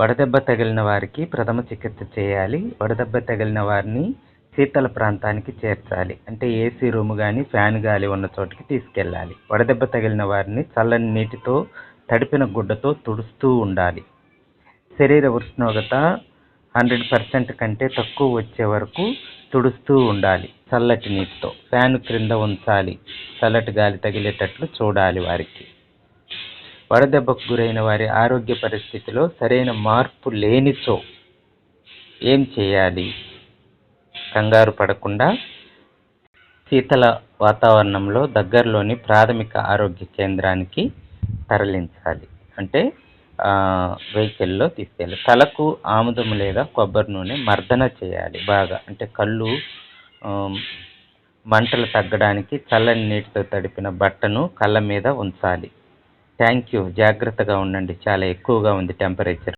వడదెబ్బ తగిలిన వారికి ప్రథమ చికిత్స చేయాలి. వడదెబ్బ తగిలిన వారిని శీతల ప్రాంతానికి చేర్చాలి. అంటే ఏసీ రూమ్ కానీ ఫ్యాన్ గాలి ఉన్న చోటికి తీసుకెళ్ళాలి. వడదెబ్బ తగిలిన వారిని చల్లని నీటితో తడిపిన గుడ్డతో తుడుస్తూ ఉండాలి. శరీర ఉష్ణోగ్రత హండ్రెడ్ పర్సెంట్ కంటే తక్కువ వచ్చే వరకు తుడుస్తూ ఉండాలి. చల్లటి నీటితో ఫ్యాన్ క్రింద ఉంచాలి. చల్లటి గాలి తగిలేటట్లు చూడాలి వారికి. వడదెబ్బకు గురైన వారి ఆరోగ్య పరిస్థితిలో సరైన మార్పు లేనిచో ఏం చేయాలి? కంగారు పడకుండా శీతల వాతావరణంలో దగ్గరలోని ప్రాథమిక ఆరోగ్య కేంద్రానికి తరలించాలి. అంటే వెహికల్లో తీసుకెళ్ళి తలకు ఆముదం లేదా కొబ్బరి నూనె మర్దన చేయాలి బాగా. అంటే కళ్ళు మంటలు తగ్గడానికి చల్లని నీటితో తడిపిన బట్టను కళ్ళ మీద ఉంచాలి. థ్యాంక్ యూ జాగ్రత్తగా ఉండండి. చాలా ఎక్కువగా ఉంది టెంపరేచర్.